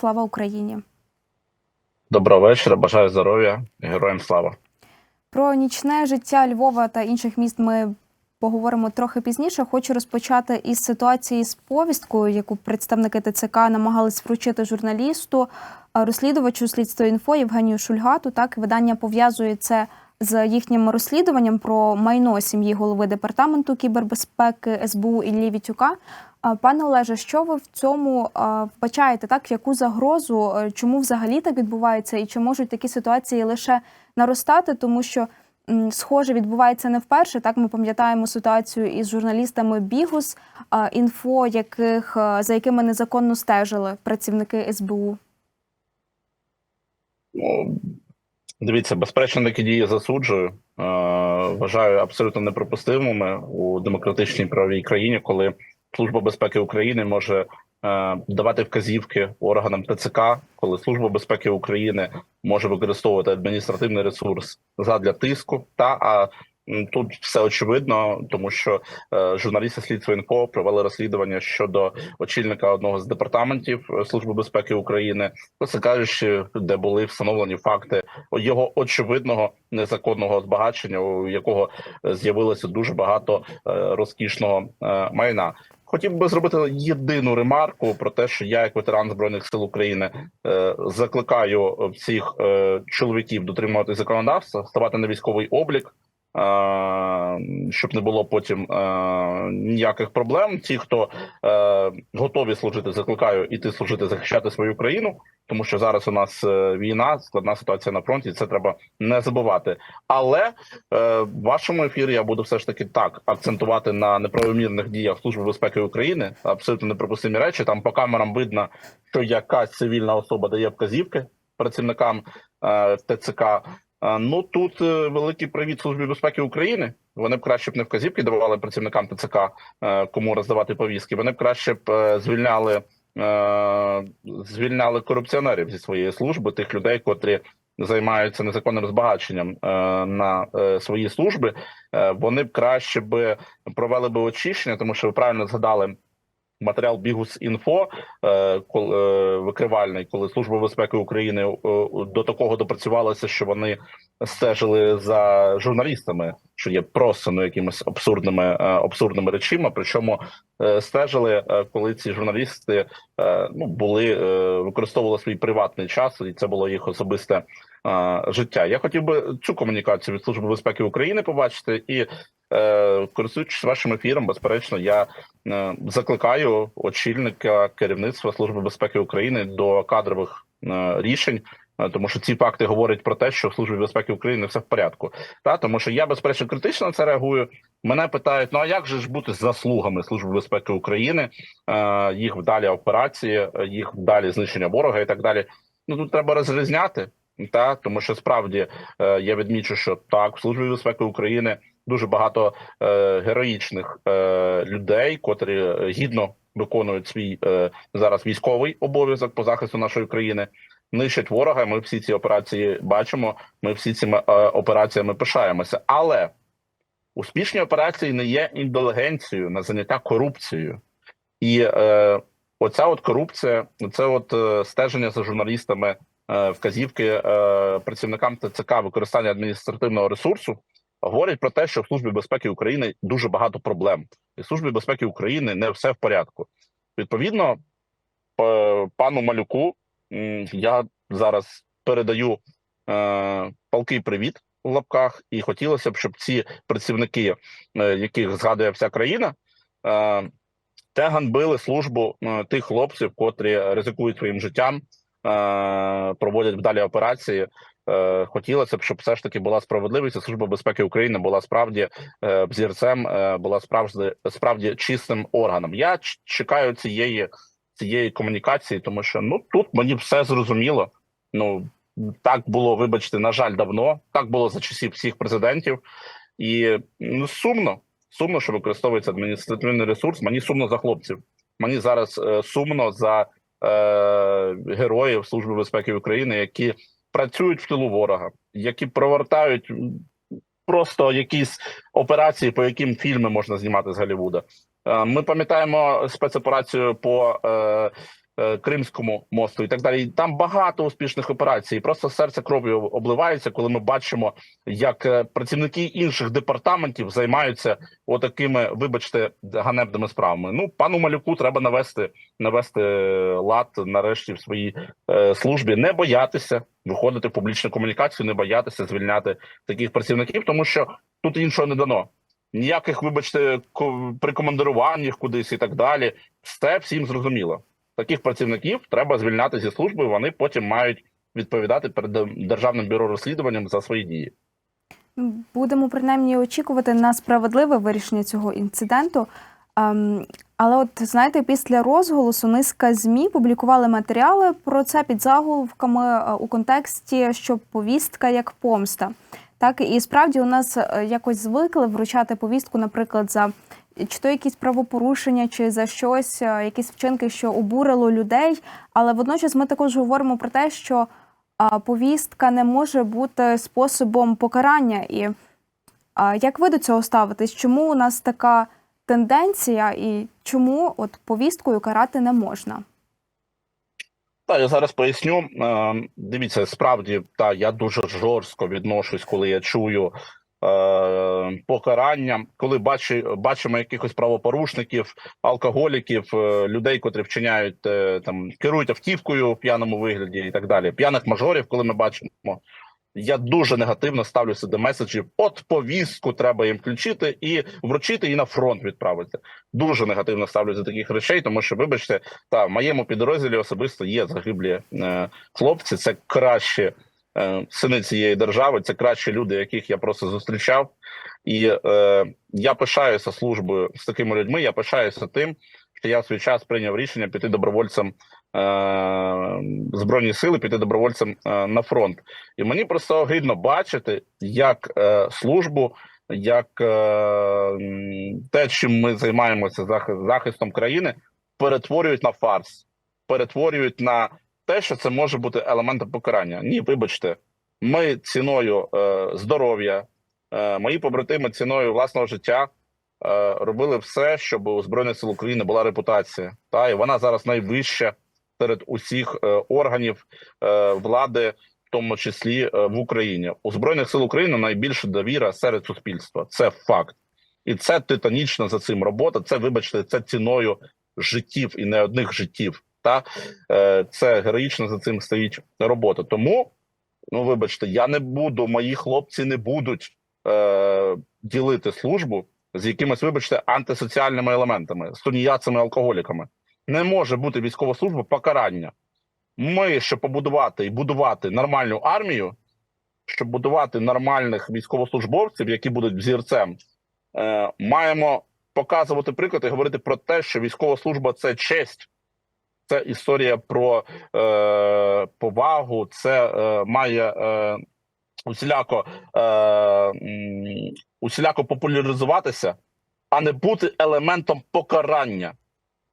Слава Україні! Доброго вечора, бажаю здоров'я, героям слава. Про нічне життя Львова та інших міст ми поговоримо трохи пізніше. Хочу розпочати із ситуації з повісткою, яку представники ТЦК намагались вручити журналісту, розслідувачу слідство інфо Євгенію Шульгату. Так видання пов'язує це з їхнім розслідуванням про майно сім'ї голови департаменту кібербезпеки СБУ Іллі Вітюка. Пане Олеже, що ви в цьому вбачаєте? Так, яку загрозу, е, чому взагалі так відбувається, і чи можуть такі ситуації лише наростати, тому що схоже відбувається не вперше. Так, ми пам'ятаємо ситуацію із журналістами Бігус, інфо, яких за якими незаконно стежили працівники СБУ. Дивіться, безперечно, такі дії засуджую. Е, вважаю абсолютно неприпустимими у демократичній правовій країні, коли Служба безпеки України може е, давати вказівки органам ТЦК, коли Служба безпеки України може використовувати адміністративний ресурс задля тиску. Та а тут все очевидно, тому що е, журналісти слідства інфо провели розслідування щодо очільника одного з департаментів е, Служби безпеки України, власне кажучи, де були встановлені факти його очевидного незаконного збагачення, у якого е, з'явилося дуже багато е, розкішного е, майна. Хотів би зробити єдину ремарку про те, що я, як ветеран збройних сил України, е, закликаю всіх чоловіків дотримувати законодавства, ставати на військовий облік. Щоб не було потім ніяких проблем. Ті, хто е, готові служити, закликаю іти служити, захищати свою країну, тому що зараз у нас е, війна, складна ситуація на фронті. Це треба не забувати. Але е, в вашому ефірі я буду все ж таки так акцентувати на неправомірних діях Служби безпеки України. Абсолютно неприпустимі речі. Там по камерам видно, що якась цивільна особа дає вказівки працівникам ТЦК. Ну тут е, великий привіт Службі безпеки України. Вони б краще б не вказівки давали працівникам ТЦК, е, кому роздавати повістки. Вони б краще б е, звільняли звільняли корупціонерів зі своєї служби, тих людей, котрі займаються незаконним збагаченням на свої служби. Вони б краще б провели б очищення, тому що ви правильно згадали. Матеріал Бігус інфо е, е, викривальний, коли служба безпеки України е, до такого допрацювалася, що вони стежили за журналістами, що є просто ну якимись абсурдними абсурдними речима. Причому стежили, коли ці журналісти ну були використовували свій приватний час, і це було їх особисте е, життя. Я хотів би цю комунікацію від служби безпеки України побачити і. Е, користуючись вашим ефіром, безперечно, я е, закликаю очільника керівництва служби безпеки України до кадрових е, рішень, тому що ці факти говорять про те, що в службі безпеки України все в порядку. Та тому, що я безперечно критично на це реагую. Мене питають: ну а як же ж бути з заслугами служби безпеки України, їх вдалі операції, їх вдалі знищення ворога і так далі. Ну тут треба розрізняти. Та тому, що справді е, я відмічу, що так в службі безпеки України дуже багато е, героїчних е, людей, котрі е, гідно виконують свій е, зараз військовий обов'язок по захисту нашої країни, нищать ворога. Ми всі ці операції бачимо. Ми всі цими е, операціями пишаємося. Але успішні операції не є індулгенцією на заняття корупцією, і е, оця от корупція, це от е, стеження за журналістами, вказівки е, працівникам ТЦК використання адміністративного ресурсу говорять про те, що в службі безпеки України дуже багато проблем, і в службі безпеки України не все в порядку. Відповідно, пану малюку я зараз передаю е, палкий привіт в лапках, і хотілося б, щоб ці працівники, е, яких згадує вся країна, е, те ганьбили службу е, тих хлопців, котрі ризикують своїм життям, е, проводять вдалі операції. Е, Хотілося б, щоб все ж таки була справедливість. і Служба безпеки України була справді е, взірцем, е, була справді справді чистим органом. Я чекаю цієї цієї комунікації, тому що ну тут мені все зрозуміло. Ну так було, вибачте, на жаль, давно. Так було за часів всіх президентів, і ну сумно, сумно, що використовується адміністративний ресурс. Мені сумно за хлопців. Мені зараз е, сумно за е, героїв Служби безпеки України, які працюють в тилу ворога, які провертають просто якісь операції, по яким фільми можна знімати з Голлівуда. Е, Ми пам'ятаємо спецоперацію по е, Кримському мосту і так далі. Там багато успішних операцій. Просто серце кров'ю обливається, коли ми бачимо, як е, працівники інших департаментів займаються отакими, вибачте, ганебними справами. Ну, пану малюку треба навести навести е, лад нарешті в своїй е, службі, не боятися виходити в публічну комунікацію, не боятися звільняти таких працівників, тому що тут іншого не дано. Ніяких, вибачте, ко- прикомандирувань їх кудись і так далі. Все всім зрозуміло. Таких працівників треба звільняти зі служби. Вони потім мають відповідати перед державним бюро розслідуванням за свої дії. Будемо принаймні очікувати на справедливе вирішення цього інциденту. Ем, Але от знаєте, після розголосу низка змі публікували матеріали про це під заголовками е, у контексті, що повістка як помста. Так і справді у нас е, якось звикли вручати повістку, наприклад, за чи то якісь правопорушення, чи за щось, е, якісь вчинки, що обурило людей. Але водночас ми також говоримо про те, що повістка не може бути способом покарання. І як ви до цього ставитесь? Чому у нас така тенденція, і чому от повісткою карати не можна? Так, я зараз поясню. Е, Дивіться, справді та я дуже жорстко відношусь, коли я чую е, покарання, коли бачу, бачимо якихось правопорушників, алкоголіків, е, людей, котрі вчиняють е, там керують автівкою в п'яному вигляді і так далі. П'яних мажорів, коли ми бачимо. Я дуже негативно ставлюся до меседжів. От повістку треба їм включити і вручити, і на фронт відправити. Дуже негативно ставлюся до таких речей, тому що, вибачте, та в моєму підрозділі особисто є загиблі е, хлопці. Це кращі е, сини цієї держави, це кращі люди, яких я просто зустрічав. І е, я пишаюся службою з такими людьми. Я пишаюся тим, що я в свій час прийняв рішення піти добровольцем е, збройні сили, піти добровольцем е, на фронт. І мені просто огидно бачити, як е, службу, як е, те, чим ми займаємося захи- захистом країни, перетворюють на фарс, перетворюють на те, що це може бути елементом покарання. Ні, вибачте, ми ціною е, здоров'я, е, мої побратими ціною власного життя. е, Робили все, щоб у збройних сил України була репутація, та і вона зараз найвища серед усіх е, органів е, влади, в тому числі е, в Україні. У збройних сил України найбільша довіра серед суспільства. Це факт, і це титанічна за цим робота. Це, вибачте, це ціною життів і не одних життів. Та е, це героїчно за цим стоїть робота. Тому, ну вибачте, я не буду, мої хлопці не будуть е, ділити службу з якимись, вибачте, антисоціальними елементами, з тунеядцями, алкоголіками. Не може бути військова служба покарання. Ми, щоб побудувати і будувати нормальну армію, щоб будувати нормальних військовослужбовців, які будуть взірцем, е, маємо показувати приклад і говорити про те, що військова служба це честь, це історія про е, повагу, це е, має е, усіляко, е, усіляко популяризуватися, а не бути елементом покарання.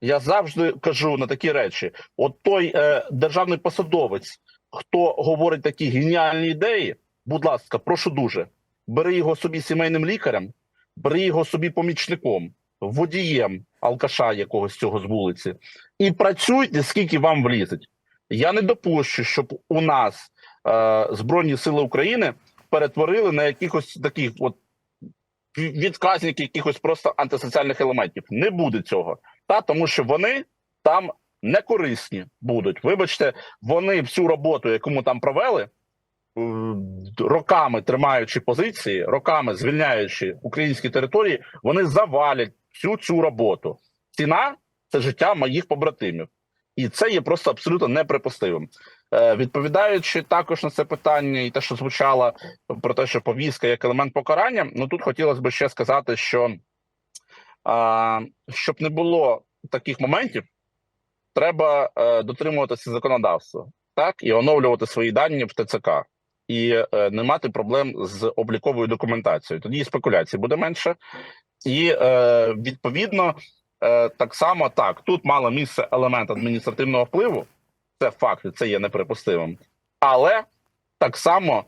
Я завжди кажу на такі речі: от той е, державний посадовець, хто говорить такі геніальні ідеї, будь ласка, прошу дуже, бери його собі сімейним лікарем, бери його собі помічником, водієм алкаша якогось цього з вулиці, і працюйте, скільки вам влізить. Я не допущу, щоб у нас е, Збройні Сили України перетворили на якихось таких от відказників якихось просто антисоціальних елементів. Не буде цього. Та тому, що вони там не корисні будуть. Вибачте, вони всю роботу, яку ми там провели, е, роками тримаючи позиції, роками звільняючи українські території, вони завалять всю цю роботу. Ціна це життя моїх побратимів, і це є просто абсолютно неприпустимим. Е, відповідаючи також на це питання, і те, що звучало про те, що повістка як елемент покарання, ну тут хотілося б ще сказати, що щоб не було таких моментів, треба е, дотримуватися законодавства, так і оновлювати свої дані в ТЦК, і е, не мати проблем з обліковою документацією. Тоді і спекуляцій буде менше, і е, відповідно е, так само так тут мало місце елемент адміністративного впливу. Це факт, це є неприпустимим, але так само е,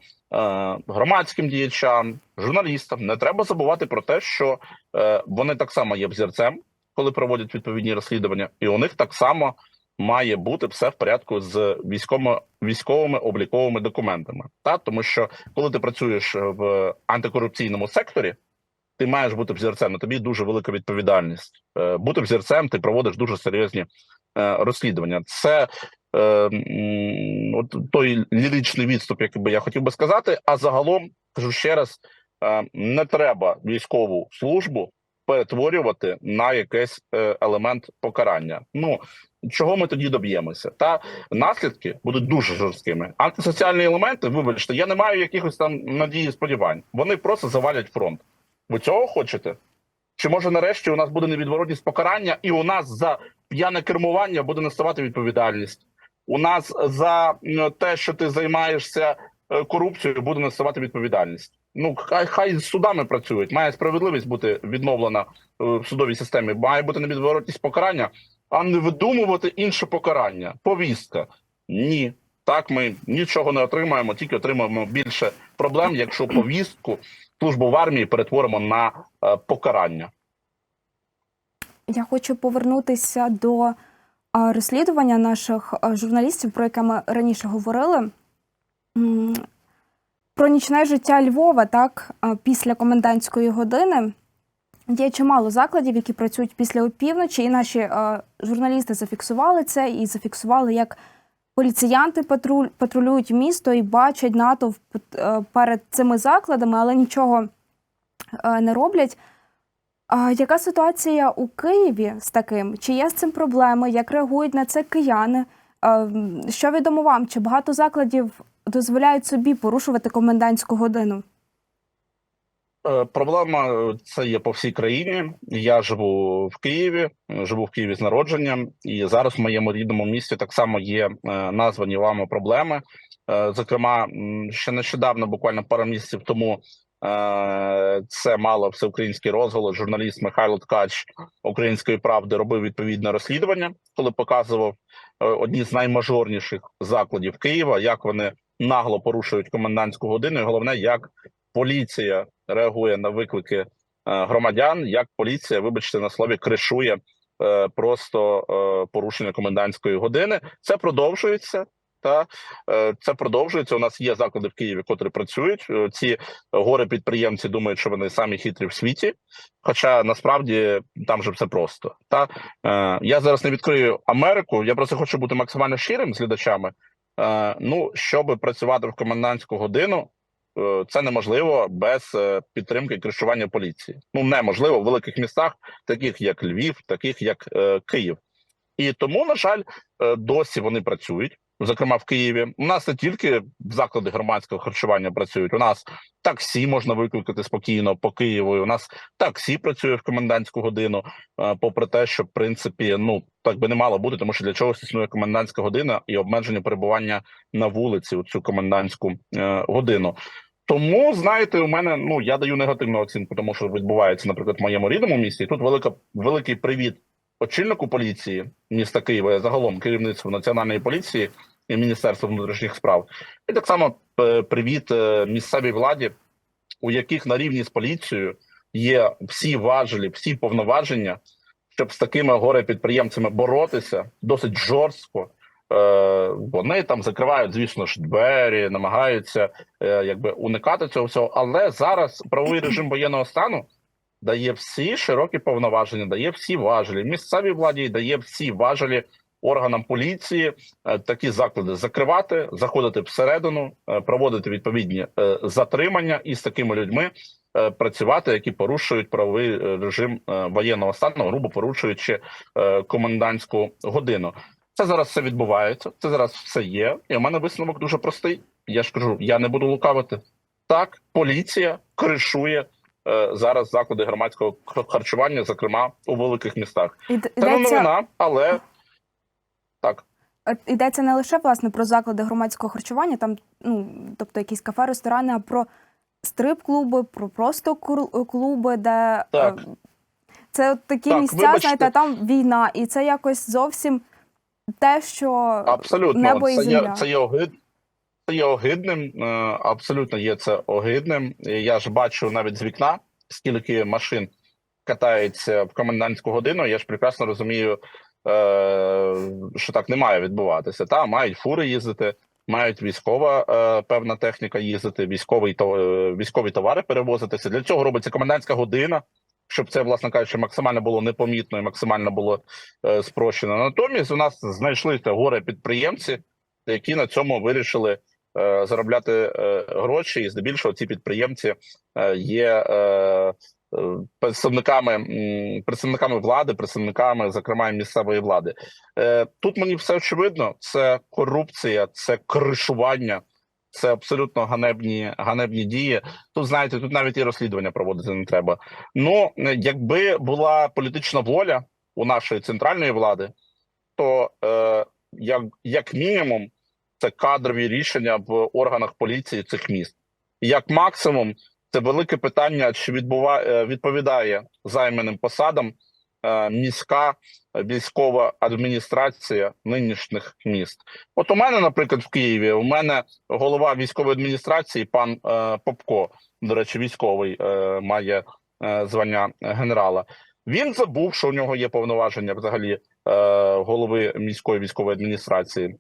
громадським діячам, журналістам не треба забувати про те, що е, вони так само є взірцем, коли проводять відповідні розслідування, і у них так само має бути все в порядку з військовими військовими обліковими документами. Та тому, що коли ти працюєш в антикорупційному секторі, ти маєш бути взірцем. На тобі дуже велика відповідальність. Е, Бути взірцем, ти проводиш дуже серйозні е, розслідування. Це е, от той ліричний відступ, який би я хотів би сказати. А загалом кажу ще раз: е, не треба військову службу перетворювати на якийсь елемент покарання. Ну чого ми тоді доб'ємося? Та наслідки будуть дуже жорсткими. Антисоціальні елементи, вибачте, я не маю якихось там надії сподівань. Вони просто завалять фронт. Ви цього хочете? Чи може нарешті у нас буде невідворотність покарання, і у нас за п'яне кермування буде наставати відповідальність? У нас за те, що ти займаєшся е, корупцією, буде наставати відповідальність. Ну хай хай з судами працюють. Має справедливість бути відновлена е, в судовій системі. Має бути невідворотність покарання, а не видумувати інше покарання. Повістка. Ні. Так, ми нічого не отримаємо, тільки отримаємо більше проблем, якщо повістку службу в армії перетворимо на е, покарання. Я хочу повернутися до а, розслідування наших а, журналістів, про яке ми раніше говорили. Про нічне життя Львова, так, після комендантської години. Є чимало закладів, які працюють після опівночі, і наші журналісти зафіксували це і зафіксували, як поліціянти патруль, патрулюють місто і бачать натовп е, перед цими закладами, але нічого е, не роблять. Яка ситуація у Києві з таким? Чи є з цим проблеми? Як реагують на це кияни? Що відомо вам? Чи багато закладів дозволяють собі порушувати комендантську годину? Е, Проблема е, це є по всій країні. Я живу в Києві, живу в Києві з народженням, і зараз в моєму рідному місті так само є е, названі вами проблеми. Зокрема, ще нещодавно, буквально пару місяців тому, це мало всеукраїнський розголос. Журналіст Михайло Ткач Української правди робив відповідне розслідування, коли показував одні з наймажорніших закладів Києва, як вони нагло порушують комендантську годину, і головне, як поліція реагує на виклики е, громадян, як поліція, вибачте на слові, кришує е, просто е, порушення комендантської години. Це продовжується. Та це продовжується. У нас є заклади в Києві, котрі працюють. Ці гори підприємці думають, що вони самі хитрі в світі. Хоча насправді там же все просто. Та я зараз не відкрию Америку. Я просто хочу бути максимально щирим з глядачами. Ну щоб працювати в комендантську годину, це неможливо без е, підтримки кришування поліції. Ну неможливо в великих містах, таких як Львів, таких як е, Київ. І тому, на жаль, е, досі вони працюють. Зокрема, в Києві у нас не тільки заклади громадського харчування працюють. У нас таксі можна викликати спокійно по Києву. У нас таксі працює в комендантську годину, е, попри те, що в принципі ну так би не мало бути, тому що для чогось існує комендантська година і обмеження перебування на вулиці у цю комендантську е, годину. Тому знаєте, у мене ну я даю негативну оцінку, тому що відбувається, наприклад, в моєму рідному місті. Тут велика великий привіт очільнику поліції міста Києва, загалом керівництву національної поліції і Міністерства внутрішніх справ. І так само е, привіт е, місцевій владі, у яких на рівні з поліцією є всі важелі, всі повноваження, щоб з такими горе підприємцями боротися досить жорстко. Е, Вони там закривають, звісно ж, двері, намагаються е, якби уникати цього всього. Але зараз правовий режим воєнного стану дає всі широкі повноваження, дає всі важелі місцевій владі, дає всі важелі органам поліції е, такі заклади закривати, заходити всередину, проводити відповідні затримання і з такими людьми працювати, які порушують правовий режим воєнного стану, грубо порушуючи комендантську годину. Це зараз все відбувається. Це зараз все є. І у мене висновок дуже простий. Я ж кажу, я не буду лукавити. Так, поліція кришує е, зараз заклади громадського харчування, зокрема у великих містах. Це не новина, але так. йдеться не лише власне про заклади громадського харчування, там, ну, тобто якісь кафе, ресторани, а про стрип-клуби, про просто клуби, де Так. е, це от такі Так, місця, вибачте. знаєте, а там війна, і це якось зовсім те, що Абсолютно, небо і це земля. є це є огид. Це є огидним. е, Абсолютно є це огидним. Я ж бачу навіть з вікна, скільки машин катається в комендантську годину. Я ж прекрасно розумію, е, що так не має відбуватися. Та мають фури їздити, мають військова е, певна техніка їздити, військовий військові товари перевозитися. Для цього робиться комендантська година, щоб це, власне кажучи, максимально було непомітно і максимально було е, спрощено. Натомість у нас знайшлися горе підприємці, які на цьому вирішили е, заробляти е, гроші, і здебільшого ці підприємці е, є. Е, е, Представниками представниками влади, представниками, зокрема, місцевої влади, Е, тут мені все очевидно: це корупція, це кришування, це абсолютно ганебні ганебні дії. Тут знаєте, тут навіть і розслідування проводити не треба. Ну е, якби була політична воля у нашої центральної влади, то е, як, як мінімум це кадрові рішення в органах поліції цих міст. Як максимум, це велике питання, чи відбуває відповідає займаним посадам е, міська військова адміністрація нинішніх міст. От у мене, наприклад, в Києві, у мене голова військової адміністрації, пан е, Попко, до речі, військовий е, має е, звання генерала. Він забув, що у нього є повноваження взагалі е, голови міської військової адміністрації.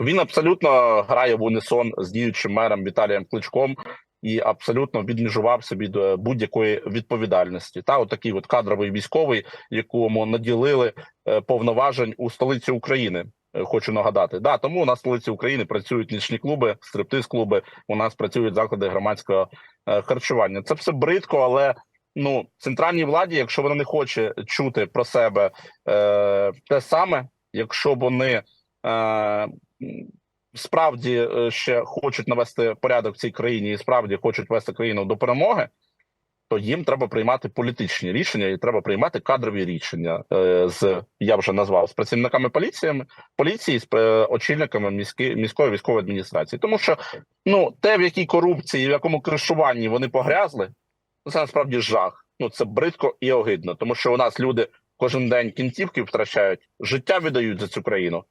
Він абсолютно грає в унісон з діючим мером Віталієм Кличком і абсолютно відміжувався від е, будь-якої відповідальності. Та отакий от кадровий військовий, якому наділили е, повноважень у столиці України. Е, Хочу нагадати, да тому у нас столиці України працюють нічні клуби, стриптиз-клуби. У нас працюють заклади громадського е, харчування. Це все бридко, але ну центральній владі, якщо вона не хоче чути про себе е, те саме, якщо вони е, справді е, ще хочуть навести порядок в цій країні і справді хочуть вести країну до перемоги, то їм треба приймати політичні рішення і треба приймати кадрові рішення е, з я вже назвав з працівниками поліціями поліції, з е, очільниками міської міської військової адміністрації. Тому що ну те, в якій корупції, в якому кришуванні вони погрязли, ну, це насправді жах. Ну це бридко і огидно, тому що у нас люди кожен день кінцівки втрачають, життя віддають за цю країну.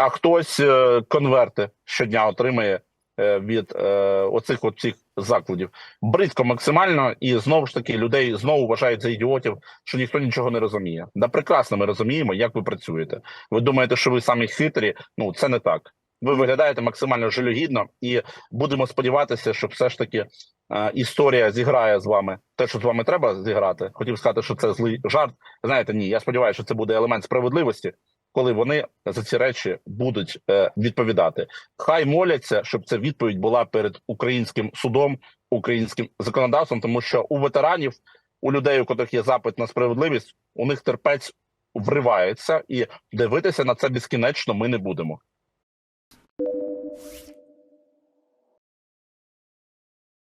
А хтось е, конверти щодня отримує е, від е, оцих от закладів. Бридко максимально, і знову ж таки людей знову вважають за ідіотів, що ніхто нічого не розуміє. Да, прекрасно, ми розуміємо, як ви працюєте. Ви думаєте, що ви самі хитрі? Ну це не так. Ви виглядаєте максимально жалюгідно, і будемо сподіватися, що все ж таки е, історія зіграє з вами те, що з вами треба зіграти. Хотів сказати, що це злий жарт. Знаєте, ні, я сподіваюся, що це буде елемент справедливості, коли вони за ці речі будуть е, відповідати. Хай моляться, щоб ця відповідь була перед українським судом, українським законодавством, тому що у ветеранів, у людей, у котрих є запит на справедливість, у них терпець вривається, і дивитися на це безкінечно ми не будемо.